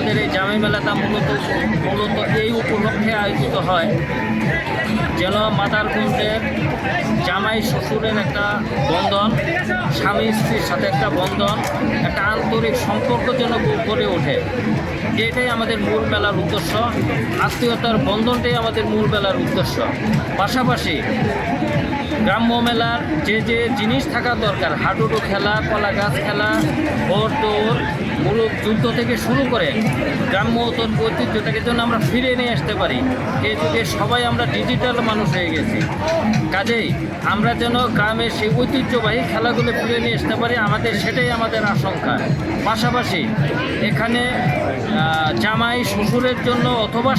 আমাদের এই জামাই মেলাটা মূলত মূলত এই উপলক্ষে আয়োজিত হয়। যেন মাদারগঞ্জের জামাই শ্বশুরের একটা বন্ধন, স্বামী স্ত্রীর সাথে একটা বন্ধন, একটা আন্তরিক সম্পর্ক যেন গড়ে ওঠে। এটাই আমাদের মূল মেলার উদ্দেশ্য। আত্মীয়তার বন্ধনটাই আমাদের মূল মেলার উদ্দেশ্য। পাশাপাশি গ্রাম্য মেলার যে যে জিনিস থাকা দরকার, হাডুডু খেলা কলা গাছ খেলা, ভোর দৌড় মূলক যুদ্ধ থেকে শুরু করে গ্রাম্য ঐত- ঐতিহ্যটাকে যেন আমরা ফিরে নিয়ে আসতে পারি। এই যুগে সবাই আমরা ডিজিটাল মানুষ হয়ে গেছি। কাজেই আমরা যেন গ্রামের সেই ঐতিহ্যবাহী খেলাগুলো ফিরে নিয়ে আসতে পারি, আমাদের সেটাই আমাদের আশঙ্কা। পাশাপাশি এখানে জামাই শ্বশুরের জন্য অথবা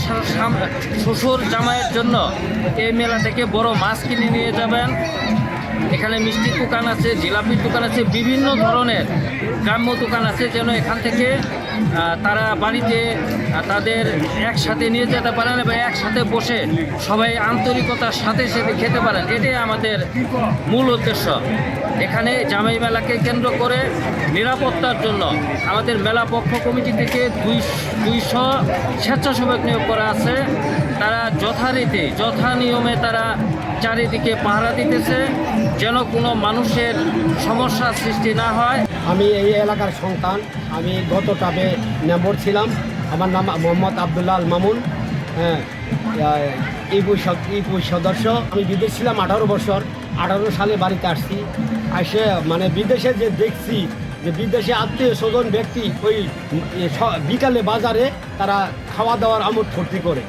শ্বশুর জামাইয়ের জন্য এই মেলা থেকে বড় মাছ কিনে নিয়ে যাবেন। এখানে মিষ্টির দোকান আছে, জিলাপির দোকান আছে, বিভিন্ন ধরনের গ্রাম্য দোকান আছে যেন এখান থেকে তারা বাড়িতে তাদের একসাথে নিয়ে যেতে পারেন এবং একসাথে বসে সবাই আন্তরিকতার সাথে সাথে খেতে পারেন। এটাই আমাদের মূল উদ্দেশ্য। এখানে জামাই মেলাকে কেন্দ্র করে নিরাপত্তার জন্য আমাদের মেলা পক্ষ কমিটি থেকে দুই, দুইশো স্বেচ্ছাসেবক নিয়োগ করা আছে। তারা যথারীতি যথা নিয়মে তারা চারিদিকে পাহারা দিতেছে, যেন কোনো মানুষের সমস্যার সৃষ্টি না হয়। আমি এই এলাকার সন্তান, আমি গত টাবে মেম্বর ছিলাম। আমার নাম মোহাম্মদ আবদুল্লাহ মামুন। হ্যাঁ ইপু ইপু সদস্য। আমি বিদেশ ছিলাম আঠারো বছর। আঠারো সালে বাড়িতে আসছি। এসে মানে বিদেশে যে দেখছি, যে বিদেশে আত্মীয় স্বজন, ব্যক্তি ওই বিকালে বাজারে তারা খাওয়া দাওয়ার আমোদ ফুর্তি করে।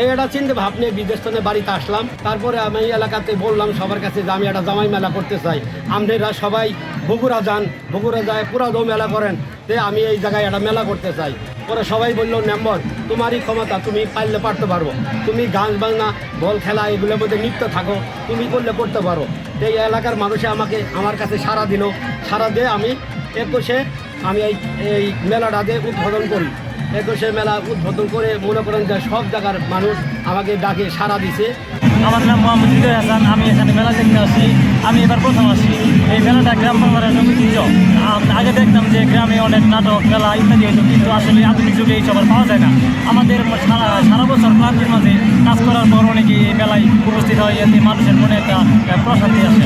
একটা চিন্তা ভাবনে বিদেশ থেকে বাড়িতে আসলাম। তারপরে আমি এই এলাকাতে বললাম, সবার কাছে যে আমি একটা জামাই মেলা করতে চাই। আপনারা সবাই বগুড়া যান। বগুড়া যায় পুরা দো মেলা করেন, তে আমি এই জায়গায় একটা মেলা করতে চাই। পরে সবাই বলল, মেম্বর, তোমারই ক্ষমতা, তুমি পারলে পারতে পারব তুমি গান বাজনা, বল খেলা, এগুলোর মধ্যে নিত্য থাকো। তুমি করলে করতে পারো। এই এলাকার মানুষে আমাকে, আমার কাছে সারা দিল। সারা দিয়ে আমি একুশে আমি এই এই মেলাটাতে উদ্বোধন করি। একুশে মেলা উদ্বোধন করে মনে করেন যে সব জায়গার মানুষ আমাকে ডাকে সারা দিছে। আমার নাম মোহাম্মদ হৃদয় হাসান, আমি এখানে মেলা দেখতে আসি। আমি এবার প্রথম আসি। এই মেলাটা গ্রাম বাংলার ঐতিহ্য। আগে দেখতাম যে গ্রামে অনেক নাটক, মেলা ইত্যাদি হতো কিন্তু আসলে আধুনিক যুগে এই সবার পাওয়া যায় না। আমাদের সারা সারা বছর ক্লান্তির মাঝে কাজ করার পর অনেকে এই মেলায় উপস্থিত হয়। এতে মানুষের মনে একটা প্রশান্তি আসে।